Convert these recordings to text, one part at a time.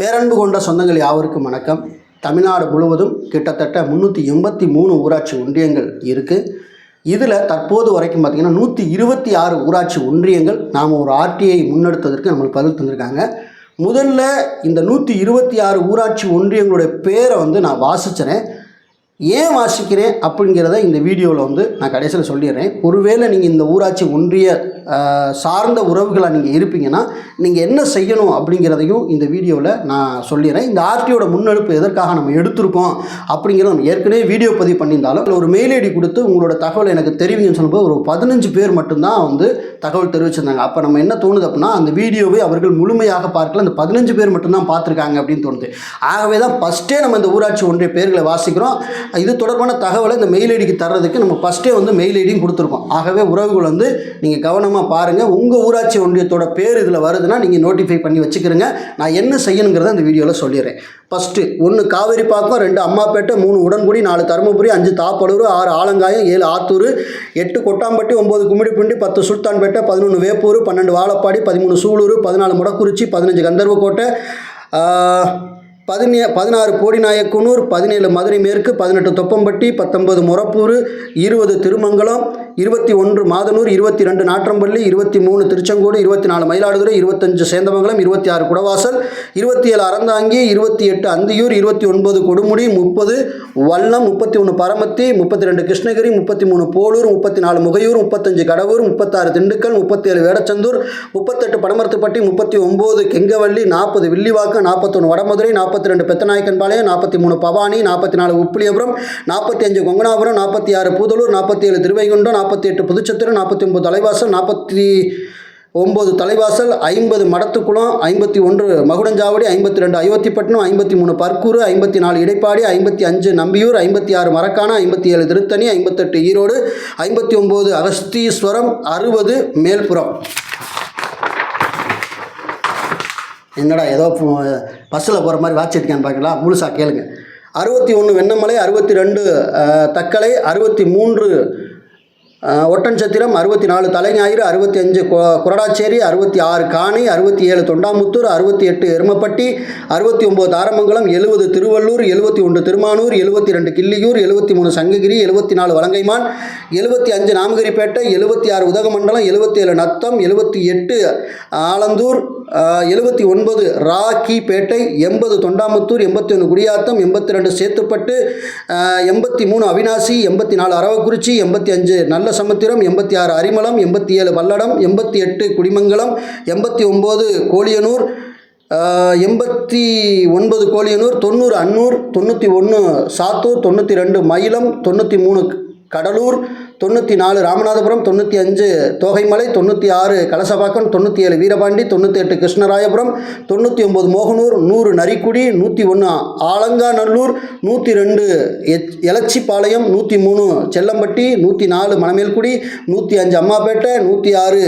பேரன்பு கொண்ட சொந்தங்கள் யாவருக்கும் வணக்கம். தமிழ்நாடு முழுவதும் கிட்டத்தட்ட முந்நூற்றி எண்பத்தி மூணு ஊராட்சி ஒன்றியங்கள் இருக்குது இதில் தற்போது வரைக்கும் பார்த்திங்கன்னா நூற்றி இருபத்தி ஆறு ஊராட்சி ஒன்றியங்கள் நாம் ஒரு ஆர்டிஐ முன்னெடுத்ததற்கு நம்மளுக்கு பதில் தந்திருக்காங்க. முதல்ல இந்த நூற்றி இருபத்தி ஆறு ஊராட்சி ஒன்றியங்களுடைய பேரை வந்து நான் வாசிச்சிறேன். ஏன் வாசிக்கிறேன் அப்படிங்கிறத இந்த வீடியோவில் வந்து நான் கடைசியில் சொல்லிடுறேன். ஒருவேளை நீங்கள் இந்த ஊராட்சி ஒன்றிய சார்ந்த உறவுகளாக நீங்கள் இருப்பீங்கன்னா நீங்கள் என்ன செய்யணும் அப்படிங்கிறதையும் இந்த வீடியோவில் நான் சொல்லிடுறேன் இந்த ஆர்டியோட முன்னெடுப்பு எதற்காக நம்ம எடுத்திருக்கோம் அப்படிங்கிறத நம்ம ஏற்கனவே வீடியோ பதிவு பண்ணியிருந்தாலும் ஒரு மெயில் ஐடி கொடுத்து உங்களோட தகவல் எனக்கு தெரிவிங்கன்னு சொல்லும்போது ஒரு பதினஞ்சு பேர் மட்டும்தான் வந்து தகவல் தெரிவிச்சிருந்தாங்க. அப்போ நம்ம என்ன தோணுது அப்படின்னா அந்த வீடியோவை அவர்கள் முழுமையாக பார்க்கல அந்த பதினஞ்சு பேர் மட்டும்தான் பார்த்துருக்காங்க அப்படின்னு தோணுது. ஆகவே தான் ஃபஸ்ட்டே நம்ம இந்த ஊராட்சி ஒன்றிய பேர்களை வாசிக்கிறோம். இது தொடர்பான தகவலை இந்த மெயில் ஐடிக்கு தர்றதுக்கு நம்ம ஃபஸ்ட்டே வந்து மெயில் ஐடியும் கொடுத்துருக்கோம். ஆகவே உறவுகள் வந்து நீங்கள் கவனம் கவனமாக பாருங்கள் உங்கள் ஊராட்சி ஒன்றியத்தோட பேர் இதில் வருதுன்னா நீங்கள் நோட்டிஃபை பண்ணி வச்சுக்கிறங்க. நான் என்ன செய்யணுங்கிறத அந்த வீடியோவில் சொல்லிடுறேன். ஃபஸ்ட்டு ஒன்று காவேரி பாக்கம் ரெண்டு அம்மாப்பேட்டை மூணு உடன்குடி நாலு தருமபுரி அஞ்சு தாப்பலூர் ஆறு ஆலங்காயம் ஏழு ஆத்தூர் எட்டு கொட்டாம்பட்டி ஒம்பது கும்மிடிப்பிண்டி பத்து சுல்தான்பேட்டை பதினொன்று வேப்பூர் பன்னெண்டு வாழப்பாடி பதிமூணு சூலூர் பதினாலு முடக்குறிச்சி பதினஞ்சு கந்தர்வக்கோட்டை பதினே பதினாறு போடிநாயக்குனூர் பதினேழு மதுரை மேற்கு பதினெட்டு தொப்பம்பட்டி பத்தொன்பது முறப்பூர் இருபது திருமங்கலம் இருபத்தி ஒன்று மாதனூர் இருபத்தி ரெண்டு நாற்றம்பள்ளி இருபத்தி மூணு திருச்செங்கோடு இருபத்தி நாலு மயிலாடுதுறை இருபத்தஞ்சு சேந்தமங்கலம் இருபத்தி ஆறு குடவாசல் இருபத்தி ஏழு அறந்தாங்கி இருபத்தி எட்டு அந்தியூர் இருபத்தி ஒன்பது கொடுமுடி முப்பது வல்லம் முப்பத்தி ஒன்று பரமத்தி முப்பத்தி ரெண்டு கிருஷ்ணகிரி முப்பத்தி மூணு போலூர் முப்பத்தி நாலு முகையூர் முப்பத்தஞ்சு கடவூர் முப்பத்தாறு திண்டுக்கல் முப்பத்தேழு வேடச்சந்தூர் முப்பத்தெட்டு படமரத்துப்பட்டி முப்பத்தி ஒம்பது கெங்கவள்ளி நாற்பது வில்லிவாக்கம் நாற்பத்தொன்று வடமதுரை நாற்பத்தி ரெண்டு பெத்தநாயக்கன்பாளையம் நாற்பத்தி மூணு பவானி நாற்பத்தி நாலு உப்பிலியபுரம் நாற்பத்தி அஞ்சு கொங்கனாபுரம் நாற்பத்தி ஆறு பூதலூர் நாற்பத்தி ஏழு திருவைகுண்டம் நாற்பத்தி எட்டு புதுச்சத்திரம் நாற்பத்தி ஒம்பது தலைவாசல் நாற்பத்தி ஒம்பது தலைவாசல் ஐம்பது மடத்துக்குளம் ஐம்பத்தி ஒன்று மகுடஞ்சாவடி ஐம்பத்தி ரெண்டு அயோத்திப்பட்டினம் ஐம்பத்தி மூணு பர்க்கூர் ஐம்பத்தி நாலு இடைப்பாடி ஐம்பத்தி அஞ்சு நம்பியூர் ஐம்பத்தி ஆறு மரக்காணம் ஐம்பத்தி ஏழு திருத்தணி ஐம்பத்தெட்டு ஈரோடு ஐம்பத்தி ஒம்பது அகஸ்தீஸ்வரம் அறுபது மேல்புறம். என்னடா ஏதோ பஸ்ஸில் போகிற மாதிரி வாட்ச் பார்க்கலாம் முழுசாக கேளுங்க. அறுபத்தி ஒன்று வெண்ணமலை அறுபத்தி ரெண்டு தக்கலை அறுபத்தி மூன்று அஹ், ஒட்டன்சத்திரம் அறுபத்தி நாலு தலைஞாயிறு அறுபத்தி அஞ்சு குரடாச்சேரி அறுபத்தி ஆறு காணி அறுபத்தி ஏழு தொண்டாமுத்தூர் அறுபத்தி எட்டு எருமப்பட்டி அறுபத்தி ஒம்பது தாரமங்கலம் எழுபது திருவள்ளூர் எழுபத்தி ஒன்று திருமானூர் எழுபத்தி ரெண்டு கிள்ளியூர் எழுபத்தி மூணு சங்ககிரி எழுபத்தி நாலு வலங்கைமான் எழுபத்தி அஞ்சு நாமகிரிப்பேட்டை எழுபத்தி ஆறு உதகமண்டலம் எழுபத்தி ஏழு நத்தம் எழுபத்தி எட்டு ஆலந்தூர் எழுபத்தி ஒன்பது ராக்கிப்பேட்டை எண்பது தொண்டாமுத்தூர் எண்பத்தி ஒன்று குடியாத்தம் எண்பத்தி ரெண்டு சேத்துப்பட்டு எண்பத்தி மூணு அவினாசி எண்பத்தி நாலு அரவக்குறிச்சி எண்பத்தி அஞ்சு நல்ல சமுத்திரம் எண்பத்தி ஆறு அரிமளம் எண்பத்தி ஏழு பல்லடம் எண்பத்தி எட்டு குடிமங்கலம் எண்பத்தி ஒம்பது கோழியனூர் எண்பத்தி ஒன்பது கோழியனூர் தொண்ணூறு அன்னூர் தொண்ணூற்றி ஒன்று சாத்தூர் தொண்ணூற்றி ரெண்டு மயிலம் தொண்ணூற்றி மூணு கடலூர் தொண்ணூற்றி நாலு ராமநாதபுரம் தொண்ணூற்றி அஞ்சு தோகைமலை தொண்ணூற்றி ஆறு கலசபாக்கம் தொண்ணூற்றி ஏழு வீரபாண்டி தொண்ணூற்றி எட்டு கிருஷ்ணராயபுரம் தொண்ணூற்றி ஒம்பது மோகனூர் நூறு நரிக்குடி நூற்றி ஒன்று ஆலங்காநல்லூர் நூற்றி ரெண்டு எச் எலச்சிப்பாளையம் நூற்றி மூணு செல்லம்பட்டி நூற்றி நாலு மணமேல்குடி நூற்றி அஞ்சு அம்மாப்பேட்டை நூற்றி ஆறு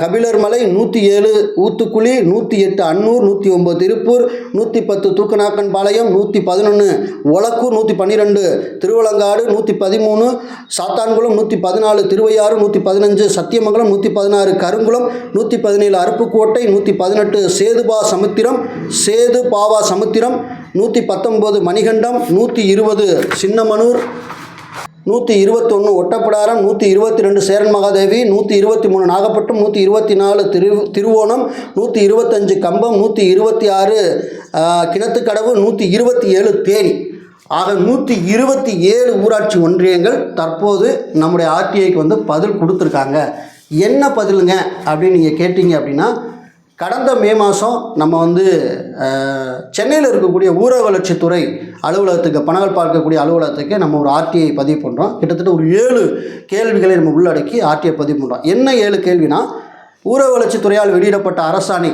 கபிலர் மலை நூற்றி ஏழு ஊத்துக்குழி நூற்றி எட்டு அன்னூர் நூற்றி ஒம்பது திருப்பூர் நூற்றி பத்து தூக்கநாக்கன் பாளையம் நூற்றி பதினொன்று ஒலக்கூர் நூற்றி பன்னிரெண்டு திருவலங்காடு நூற்றி பதிமூணு சாத்தான்குளம் நூற்றி பதினாலு திருவையாறு நூற்றி பதினஞ்சு சத்தியமங்கலம் நூற்றி பதினாறு கருங்குளம் நூற்றி பதினேழு அருப்புக்கோட்டை நூற்றி பதினெட்டு சேதுபா சமுத்திரம் சேது பாவா சமுத்திரம் நூற்றி பத்தொம்போது மணிகண்டம் நூற்றி இருபது சின்னமனூர் நூற்றி இருபத்தொன்று ஒட்டப்பிடாரம் நூற்றி இருபத்தி ரெண்டு சேரன் மகாதேவி நூற்றி இருபத்தி மூணு நாகப்பட்டினம் நூற்றி இருபத்தி நாலு திரு திருவோணம் நூற்றி இருபத்தஞ்சு கம்பம் நூற்றி இருபத்தி ஆறு கிணத்துக்கடவு நூற்றி இருபத்தி ஏழு தேனி. ஆக நூற்றி இருபத்தி ஏழு ஊராட்சி ஒன்றியங்கள் தற்போது நம்முடைய ஆர்டிஐக்கு வந்து பதில் கொடுத்துருக்காங்க. என்ன பதிலுங்க அப்படின்னு நீங்கள் கேட்டீங்க அப்படின்னா கடந்த மே மாதம் நம்ம வந்து சென்னையில் இருக்கக்கூடிய ஊரக வளர்ச்சித்துறை அலுவலகத்துக்கு பணங்கள் பார்க்கக்கூடிய அலுவலகத்துக்கு நம்ம ஒரு ஆர்டிஐ பதிவு பண்ணுறோம் கிட்டத்தட்ட ஒரு ஏழு கேள்விகளை நம்ம உள்ளடக்கி ஆர்டிஐ பதிவு பண்ணுறோம் என்ன ஏழு கேள்வினா ஊரக வளர்ச்சித்துறையால் வெளியிடப்பட்ட அரசாணை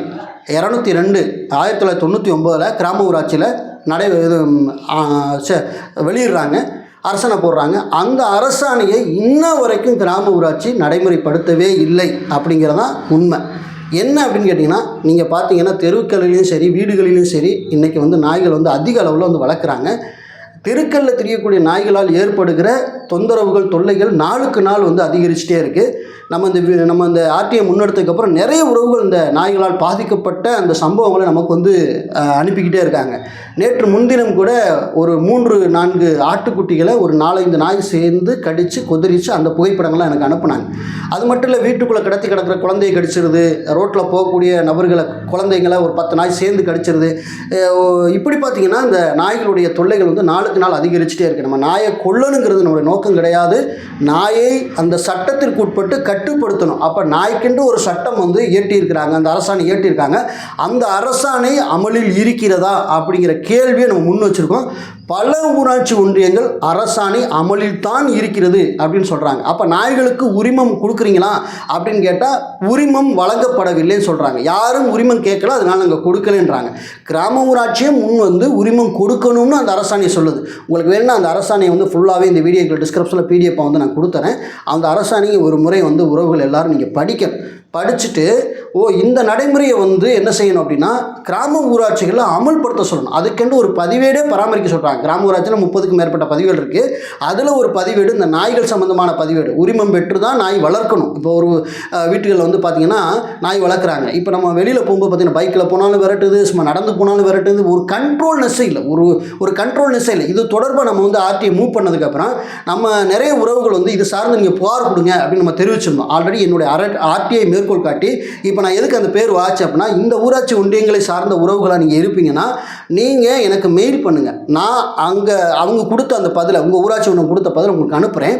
இரநூத்தி ரெண்டு ஆயிரத்தி தொள்ளாயிரத்தி தொண்ணூற்றி ஒம்போதில் கிராம ஊராட்சியில் நடை இது வெளியிடுறாங்க அரசனை போடுறாங்க. அந்த அரசாணையை இன்ன வரைக்கும் கிராம ஊராட்சி நடைமுறைப்படுத்தவே இல்லை அப்படிங்கிறதான் உண்மை. என்ன அப்படின்னு கேட்டிங்கன்னா நீங்கள் பார்த்தீங்கன்னா தெருக்களிலையும் சரி வீடுகளிலும் சரி இன்றைக்கி வந்து நாய்கள் வந்து அதிக அளவில் வந்து வளர்க்குறாங்க. தெருக்களில் தெரியக்கூடிய நாய்களால் ஏற்படுகிற தொந்தரவுகள் தொல்லைகள் நாளுக்கு நாள் வந்து அதிகரிச்சுட்டே இருக்குது நம்ம இந்த வி- நம்ம இந்த ஆர்டிஐ முன்னெடுத்ததுக்கப்புறம் நிறைய உறவுகள் இந்த நாய்களால் பாதிக்கப்பட்ட அந்த சம்பவங்களை நமக்கு வந்து அனுப்பிக்கிட்டே இருக்காங்க. நேற்று முன்தினம் கூட ஒரு மூன்று நான்கு ஆட்டுக்குட்டிகளை ஒரு நாலஞ்சு நாய் சேர்ந்து கடித்து கொதிரிச்சு அந்த புகைப்படங்கள்லாம் எனக்கு அனுப்புனாங்க. அது மட்டும் இல்லை வீட்டுக்குள்ளே கிடத்தி கிடக்கிற குழந்தையை கடிச்சிருது ரோட்டில் போகக்கூடிய நபர்களை குழந்தைங்களை ஒரு பத்து நாய் சேர்ந்து கடிச்சிருது. ஓ- இப்படி பார்த்தீங்கன்னா இந்த நாய்களுடைய தொல்லைகள் வந்து நாளுக்கு நாள் அதிகரிச்சுட்டே இருக்குது நம்ம நாயை கொல்லணுங்கிறது நம்மளுடைய நோக்கம் கிடையாது. நாயை அந்த சட்டத்திற்கு உட்பட்டு கட்டுப்படுத்தணும். அப்போ நாய்க்கென்று ஒரு சட்டம் வந்து இயற்றியிருக்கிறாங்க. அந்த அரசாணை இயற்றியிருக்காங்க. அந்த அரசாணை அமலில் இருக்கிறதா அப்படிங்கிற கேள்வியை நம்ம முன் வச்சுருக்கோம். பல ஊராட்சி ஒன்றியங்கள் அரசாணை அமலில் தான் இருக்கிறது அப்படின்னு சொல்கிறாங்க அப்போ நாய்களுக்கு உரிமம் கொடுக்குறீங்களா அப்படின்னு கேட்டால் உரிமம் வழங்கப்படவில்லைன்னு சொல்கிறாங்க யாரும் உரிமம் கேட்கல அதனால நாங்கள் கொடுக்கலன்றாங்க. கிராம ஊராட்சியே முன் வந்து உரிமம் கொடுக்கணும்னு அந்த அரசாணையை சொல்லுது. உங்களுக்கு வேணும்னா அந்த அரசாணையை வந்து ஃபுல்லாகவே இந்த வீடியோக்கு டிஸ்கிரிப்ஷனில் பிடிஎஃப் வந்து நான் கொடுத்துறேன். அந்த அரசாணையை ஒரு முறை வந்து உறவுகள் எல்லோரும் நீங்கள் படிக்கணும். படிச்சுட்டு ஓ இந்த நடைமுறையை வந்து என்ன செய்யணும் அப்படின்னா கிராம ஊராட்சிகளில் அமல்படுத்த சொல்லணும். அதுக்கென்று ஒரு பதிவேடே பராமரிக்க சொல்கிறாங்க கிராம ஊராட்சியில் முப்பதுக்கும் மேற்பட்ட பதிவேடு இருக்குது அதில் ஒரு பதிவேடு இந்த நாய்கள் சம்மந்தமான பதிவேடு. உரிமம் பெற்று தான் நாய் வளர்க்கணும். இப்போ ஒரு வீட்டுகளில் வந்து பார்த்திங்கன்னா நாய் வளர்க்குறாங்க. இப்போ நம்ம வெளியில் போகும்போது பார்த்திங்கன்னா பைக்கில் போனாலும் விரட்டுது சும்மா நடந்து போனாலும் விரட்டுது. ஒரு கண்ட்ரோல் நெஸ்ஸே இல்லை. ஒரு ஒரு கண்ட்ரோல் நெஸ்ஸே இல்லை. இது தொடர்பாக நம்ம வந்து ஆர்டிஐ மூவ் பண்ணதுக்கப்புறம் நம்ம நிறைய உறவுகள் வந்து இது சார்ந்து நீங்கள் புகார் கொடுங்க அப்படின்னு நம்ம தெரிவிச்சிருந்தோம். ஆல்ரெடி என்னுடைய ஆர்டிஐ மேற்கோள் காட்டி இப்போ நான் எதுக்கு அந்த பேர் வாச்சு அப்படின்னா இந்த ஊராட்சி ஒன்றியங்களை சார்ந்த உறவுகளாக நீங்கள் இருப்பீங்கன்னா நீங்கள் எனக்கு மெயில் பண்ணுங்கள் நான் அங்கே அவங்க கொடுத்த அந்த பதிலை உங்கள் ஊராட்சி ஒன்று கொடுத்த பதிலை உங்களுக்கு அனுப்புகிறேன்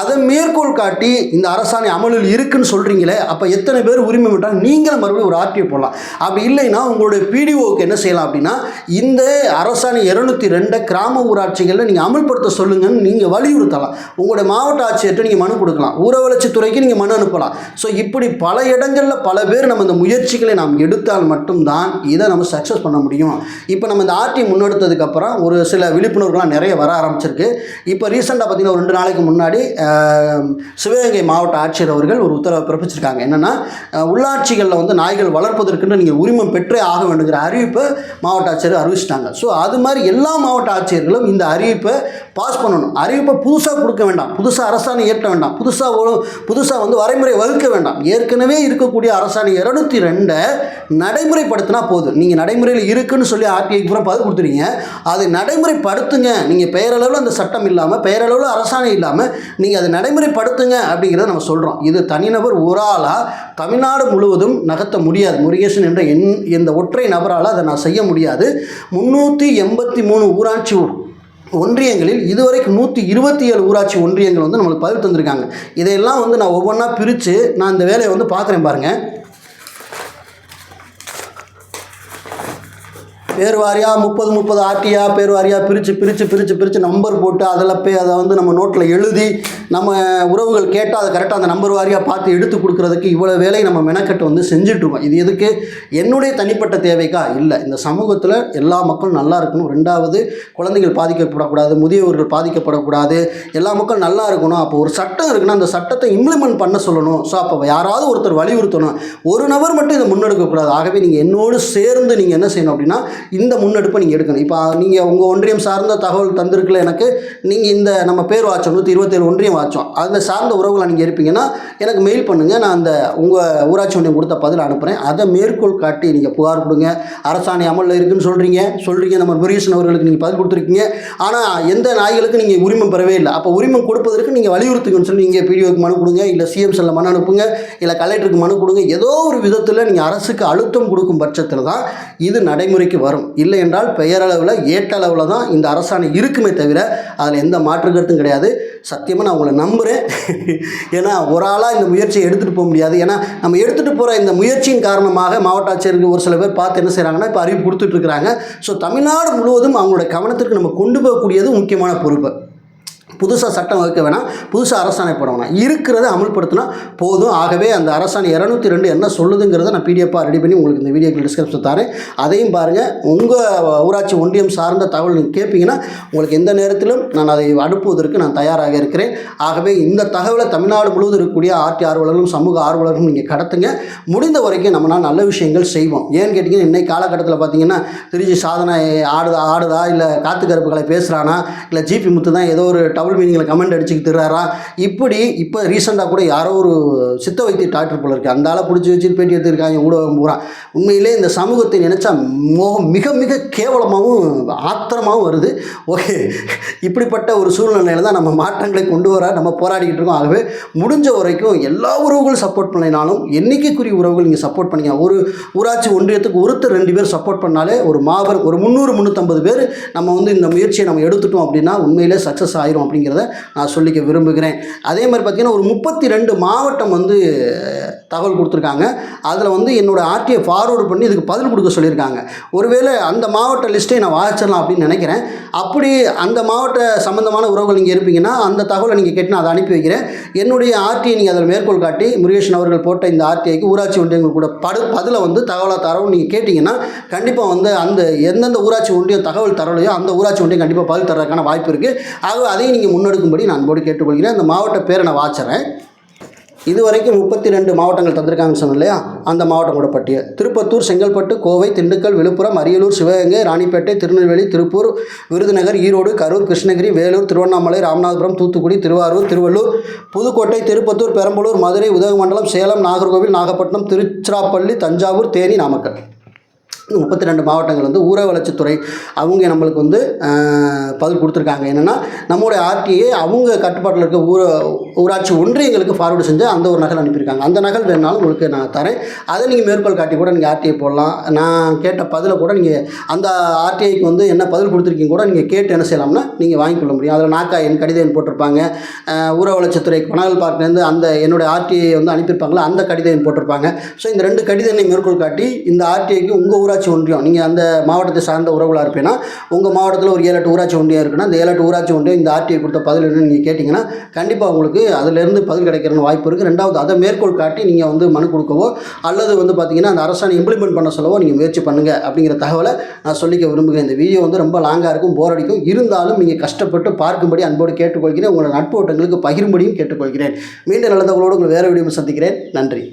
அதை மேற்கோள் காட்டி இந்த அரசாணை அமலில் இருக்குன்னு சொல்கிறீங்களே அப்போ எத்தனை பேர் உரிமை விட்டால் நீங்களும் மறுபடியும் ஒரு ஆர்டிஓ போடலாம். அப்படி இல்லைன்னா உங்களுடைய பிடிஓக்கு என்ன செய்யலாம் அப்படின்னா இந்த அரசாணை இருநூத்தி ரெண்டை கிராம ஊராட்சிகளில் நீங்கள் அமல்படுத்த சொல்லுங்கன்னு நீங்கள் வலியுறுத்தலாம். உங்களுடைய மாவட்ட ஆட்சியர்கிட்ட நீங்கள் மனு கொடுக்கலாம். ஊர வளர்ச்சித்துறைக்கு நீங்கள் மனு அனுப்பலாம். ஸோ இப்படி பல இடங்களில் பல பேர் நம்ம இந்த முயற்சிகளை நாம் எடுத்தால் மட்டும்தான் இதை நம்ம சக்ஸஸ் பண்ண முடியும். இப்போ நம்ம இந்த ஆர்டி முன்னெடுத்ததுக்கப்புறம் ஒரு சில விழிப்புணர்வுலாம் நிறைய வர ஆரம்பிச்சிருக்கு. இப்போ ரீசெண்டாக பார்த்தீங்கன்னா ஒரு ரெண்டு நாளைக்கு முன்னாடி சிவகங்கை மாவட்ட ஆட்சியர் அவர்கள் ஒரு உத்தரவை பிறப்பிச்சிருக்காங்க. என்னென்னா உள்ளாட்சிகளில் வந்து நாய்கள் வளர்ப்பதற்குன்னு நீங்கள் உரிமம் பெற்றே ஆக வேண்டுங்கிற அறிவிப்பை மாவட்ட ஆட்சியர் அறிவிச்சிட்டாங்க. ஸோ அது மாதிரி எல்லா மாவட்ட ஆட்சியர்களும் இந்த அறிவிப்பை பாஸ் பண்ணணும். அறிவிப்பை புதுசாக கொடுக்க வேண்டாம். புதுசாக அரசாணை ஏற்ற வேண்டாம். புதுசாக புதுசாக வந்து வரைமுறை வகுக்க வேண்டாம். ஏற்கனவே இருக்கக்கூடிய அரசாணை இருநூத்தி ரெண்டை நடைமுறைப்படுத்தினா போதும். நீங்கள் நடைமுறையில் இருக்குன்னு சொல்லி ஆர்டிஐக்கு பூரா பதில் கொடுத்துறீங்க அதை நடைமுறைப்படுத்துங்க. நீங்கள் பெயரளவில் அந்த சட்டம் இல்லாமல் பெயரளவில் அரசாணை இல்லாமல் நீங்கள் அதை நடைமுறைப்படுத்துங்க அப்படிங்கிறத நம்ம சொல்கிறோம் இது தனிநபர் ஒரு ஆளாக தமிழ்நாடு முழுவதும் நகர்த்த முடியாது. முருகேசன் என்ற என் இந்த ஒற்றை நபரால் அதை நான் செய்ய முடியாது. முந்நூற்றி எண்பத்தி மூணு ஊராட்சி ஒன்றியங்களில் இதுவரைக்கும் நூற்றி இருபத்தி ஏழு ஊராட்சி ஒன்றியங்கள் வந்து நம்மளுக்கு பதில் தந்திருக்காங்க. இதையெல்லாம் வந்து நான் ஒவ்வொன்றா பிரித்து நான் இந்த வேலையை வந்து பார்க்குறேன் பாருங்கள் பேர் வாரியாக முப்பது முப்பது ஆர்டியாக பேர் வாரியாக பிரித்து பிரித்து பிரித்து பிரித்து நம்பர் போட்டு அதில் போய் அதை வந்து நம்ம நோட்டில் எழுதி நம்ம உறவுகள் கேட்டால் அதை கரெக்டாக அந்த நம்பர் வாரியாக பார்த்து எடுத்து கொடுக்குறதுக்கு இவ்வளோ வேலையை நம்ம மெனக்கட்டு வந்து செஞ்சிட்ருக்கோம் இது எதுக்கு? என்னுடைய தனிப்பட்ட தேவைக்கா? இல்லை. இந்த சமூகத்தில் எல்லா மக்களும் நல்லா இருக்கணும். ரெண்டாவது குழந்தைகள் பாதிக்கப்படக்கூடாது முதியவர்கள் பாதிக்கப்படக்கூடாது. எல்லா மக்களும் நல்லா இருக்கணும். அப்போ ஒரு சட்டம் இருக்குன்னா அந்த சட்டத்தை இம்ப்ளிமெண்ட் பண்ண சொல்லணும். ஸோ அப்போ யாராவது ஒருத்தர் வலியுறுத்தணும். ஒரு நபர் மட்டும் இதை முன்னெடுக்கக்கூடாது. ஆகவே நீங்கள் என்னோடு சேர்ந்து நீங்கள் என்ன செய்யணும் அப்படின்னா இந்த முன்னெடுப்பை நீங்கள் எடுக்கணும். இப்போ நீங்கள் உங்கள் ஒன்றியம் சார்ந்த தகவல் தந்திருக்கல எனக்கு நீங்கள் இந்த நம்ம பேர் வாட்சம் நூற்றி இருபத்தேழு ஒன்றியம் வாட்சம் அதில் சார்ந்த உறவுகளை நீங்கள் இருப்பீங்கன்னா எனக்கு மெயில் பண்ணுங்கள் நான் அந்த உங்கள் ஊராட்சி ஒன்றியம் கொடுத்த பதில் அனுப்புகிறேன் அதை மேற்கோள் காட்டி நீங்கள் புகார் கொடுங்க. அரசாணை அமலில் இருக்குன்னு சொல்கிறீங்க சொல்கிறீங்க நம்ம முருகேசன் அவர்களுக்கு நீங்கள் பதில் கொடுத்துருக்கீங்க. ஆனால் எந்த நாய்களுக்கு நீங்கள் உரிமம் பெறவே இல்லை. அப்போ உரிமம் கொடுப்பதற்கு நீங்கள் வலியுறுத்துங்கன்னு சொல்லி நீங்கள் பிடிஓக்கு மனு கொடுங்க இல்லை சிஎம் செல்ல மனு அனுப்புங்க இல்லை கலெக்டருக்கு மனு கொடுங்க. ஏதோ ஒரு விதத்தில் நீங்கள் அரசுக்கு அழுத்தம் கொடுக்கும் பட்சத்தில் தான் இது நடைமுறைக்கு வரும். இல்லை என்றால் பெயரளவில் ஏட்டளவில் தான் இந்த அரசாணை இருக்குமே தவிர அதில் எந்த மாற்று கருத்தும் கிடையாது. சத்தியமாக நான் உங்களை நம்புகிறேன் ஏன்னா ஒரு ஆளாக இந்த முயற்சியை எடுத்துகிட்டு போக முடியாது. ஏன்னா நம்ம எடுத்துகிட்டு போகிற இந்த முயற்சியின் காரணமாக மாவட்ட ஆட்சியர்கள் ஒரு சில பேர் பார்த்து என்ன செய்கிறாங்கன்னா இப்போ அறிவு கொடுத்துட்ருக்குறாங்க ஸோ தமிழ்நாடு முழுவதும் அவங்களோட கவனத்திற்கு நம்ம கொண்டு போகக்கூடியது முக்கியமான பொறுப்பு. புதுசாக சட்டம் வகுக்க வேணாம் புதுசாக அரசாணை போட வேணாம். இருக்கிறத அமல்படுத்தினா போதும். ஆகவே அந்த அரசாணை இரநூத்தி ரெண்டு என்ன சொல்லுதுங்கிறத நான் பிடிஎஃபாக ரெடி பண்ணி உங்களுக்கு இந்த வீடியோக்கு டிஸ்கிரிப்ஷன் தரேன். அதையும் பாருங்கள் உங்கள் ஊராட்சி ஒன்றியம் சார்ந்த தகவல் நீங்கள் கேட்பீங்கன்னா உங்களுக்கு எந்த நேரத்திலும் நான் அதை அனுப்புவதற்கு நான் தயாராக இருக்கிறேன். ஆகவே இந்த தகவலை தமிழ்நாடு முழுவதும் இருக்கக்கூடிய ஆர்டி ஆர்வலர்களும் சமூக ஆர்வலர்களும் நீங்கள் கடத்துங்க. முடிந்த வரைக்கும் நம்மளால் நல்ல விஷயங்கள் செய்வோம். ஏன்னு கேட்டிங்கன்னா இன்றைக்கி காலகட்டத்தில் பார்த்தீங்கன்னா திருச்சி சாதனை ஆடுதா ஆடுதா இல்லை காத்து கருப்புகளை பேசுகிறானா இல்லை ஜிபி முத்து தான் ஏதோ ஒரு டவுன் டபுள் மீனிங்கில் கமெண்ட் அடிச்சுக்கிட்டு திருறாரா இப்படி இப்போ ரீசெண்டாக கூட யாரோ ஒரு சித்த வைத்திய டாக்டர் போல இருக்குது அந்த ஆளை பிடிச்சி வச்சு பேட்டி எடுத்திருக்காங்க ஊடகம் பூரா. உண்மையிலே இந்த சமூகத்தை நினச்சா மோகம் மிக மிக கேவலமாகவும் ஆத்திரமாகவும் வருது. ஓகே. இப்படிப்பட்ட ஒரு சூழ்நிலையில் தான் நம்ம மாற்றங்களை கொண்டு வர நம்ம போராடிக்கிட்டு இருக்கோம். ஆகவே முடிஞ்ச வரைக்கும் எல்லா உறவுகளும் சப்போர்ட் பண்ணினாலும் எண்ணிக்கைக்குரிய உறவுகள் நீங்கள் சப்போர்ட் பண்ணிங்க? ஒரு ஊராட்சி ஒன்றியத்துக்கு ஒருத்தர் ரெண்டு பேர் சப்போர்ட் பண்ணாலே ஒரு மாபெரும் ஒரு முந்நூறு முந்நூற்றம்பது பேர் நம்ம வந்து இந்த முயற்சியை நம்ம எடுத்துட்டோம் அப்படின்னா உண்மையிலே சக்ஸஸ் ஆயிரும் அப்படிங்கிறத நான் சொல்லிக்க விரும்புகிறேன். அதே மாதிரி பார்த்திங்கன்னா ஒரு முப்பத்தி ரெண்டு மாவட்டம் வந்து தகவல் கொடுத்துருக்காங்க. அதில் வந்து என்னோட ஆர்டிஐ ஃபார்வர்டு பண்ணி இதுக்கு பதில் கொடுக்க சொல்லியிருக்காங்க. ஒருவேளை அந்த மாவட்ட லிஸ்ட்டை நான் வாசிச்சிடலாம் அப்படின்னு நினைக்கிறேன். அப்படி அந்த மாவட்ட சம்மந்தமான உறவுகள் நீங்கள் இருப்பீங்கன்னா அந்த தகவலை நீங்கள் கேட்டு நான் அதை அனுப்பி வைக்கிறேன். என்னுடைய ஆர்டிஐ நீங்கள் அதில் மேற்கோள் காட்டி முருகேஷன் அவர்கள் போட்ட இந்த ஆர்டிஐக்கு ஊராட்சி ஒன்றியங்கள் கூட படு பதில் வந்து தகவலாக தரவும் நீங்கள் கேட்டிங்கன்னா கண்டிப்பாக வந்து அந்த எந்தெந்த ஊராட்சி ஒன்றியம் தகவல் தரலையோ அந்த ஊராட்சி ஒன்றியம் கண்டிப்பாக பதில் தரதுக்கான வாய்ப்பு இருக்குது ஆகவே அதையும் நீங்கள் முன்னெடுக்கும்படி நான் போடு கேட்டுக்கொள்கிறேன். அந்த மாவட்ட பேரை நான் வாச்சுறேன் இதுவரைக்கும் முப்பத்தி ரெண்டு மாவட்டங்கள் தந்திருக்காங்கன்னு சொன்னோம் இல்லையா? அந்த மாவட்டங்களோட பட்டியல் திருப்பத்தூர் செங்கல்பட்டு கோவை திண்டுக்கல் விழுப்புரம் அரியலூர் சிவகங்கை ராணிப்பேட்டை திருநெல்வேலி திருப்பூர் விருதுநகர் ஈரோடு கரூர் கிருஷ்ணகிரி வேலூர் திருவண்ணாமலை ராமநாதபுரம் தூத்துக்குடி திருவாரூர் திருவள்ளூர் புதுக்கோட்டை திருப்பத்தூர் பெரம்பலூர் மதுரை உதகமண்டலம் சேலம் நாகர்கோவில் நாகப்பட்டினம் திருச்சிராப்பள்ளி தஞ்சாவூர் தேனி நாமக்கல். முப்பத்தி ரெண்டு மாவட்டங்கள் வந்து ஊரக வளர்ச்சித்துறை அவங்க நம்மளுக்கு வந்து பதில் கொடுத்துருக்காங்க. என்னென்னா நம்மளுடைய ஆர்டிஐ அவங்க கட்டுப்பாட்டில் இருக்க ஊர ஊராட்சி ஒன்றியங்களுக்கு ஃபார்வர்டு செஞ்சு அந்த ஒரு நகல் அனுப்பியிருக்காங்க. அந்த நகல் வேணாலும் உங்களுக்கு நான் தரேன். அதை நீங்கள் மேற்கோள் காட்டி கூட நீங்கள் ஆர்டிஐ போடலாம். நான் கேட்ட பதிலை கூட நீங்கள் அந்த ஆர்டிஐக்கு வந்து என்ன பதில் கொடுத்துருக்கீங்க கூட நீங்கள் கேட்டு என்ன செய்யலாம்னா நீங்கள் வாங்கிக்கொள்ள முடியும். அதில் நாக்கா என் கடிதம் எண் போட்டிருப்பாங்க. ஆஹ், ஊரக வளர்ச்சித்துறை பனகல் பார்க்லேருந்து அந்த என்னுடைய ஆர்டிஐ வந்து அனுப்பியிருப்பாங்களோ அந்த கடிதம் எண் போட்டிருப்பாங்க. ஸோ இந்த ரெண்டு கடிதம் எண்ணை மேற்கோள் காட்டி இந்த ஆர்டிஐக்கு உங்கள் ஊராட்சி ஒன்றியம் நீங்கள் அந்த மாவட்டத்தை சார்ந்த உறவுகளாக இருப்பீங்கன்னா உங்கள் மாவட்டத்தில் ஒரு ஏழு எட்டு ஊராட்சி ஒன்றியம் இருக்குன்னா அந்த ஏழு எட்டு ஊராட்சி ஒன்றியம் இந்த ஆர்டிஐ கொடுத்த பதில் என்னன்னு நீங்கள் கேட்டிங்கன்னா கண்டிப்பாக உங்களுக்கு அதிலேருந்து பதில் கிடைக்கிறன்னு வாய்ப்பு இருக்குது ரெண்டாவது அதை மேற்கோள் காட்டி நீங்கள் வந்து மனு கொடுக்கவோ அல்லது வந்து பார்த்தீங்கன்னா அந்த அரசாணை இம்ப்ளிமெண்ட் பண்ண சொல்லவோ நீங்கள் முயற்சி பண்ணுங்கள் அப்படிங்கிற தகவலை நான் சொல்லிக்க விரும்புகிறேன். இந்த வீடியோ வந்து ரொம்ப லாங்காக இருக்கும் போர் அடிக்கும். இருந்தாலும் நீங்கள் கஷ்டப்பட்டு பார்க்கும்படி அன்போடு கேட்டுக்கொள்கிறேன். உங்களோட நட்பு ஓட்டங்களுக்கு பகிரும்படியும் கேட்டுக்கொள்கிறேன். மீண்டும் நல்லதவங்களோடு உங்களை வேறு வீடியோ சந்திக்கிறேன். நன்றி.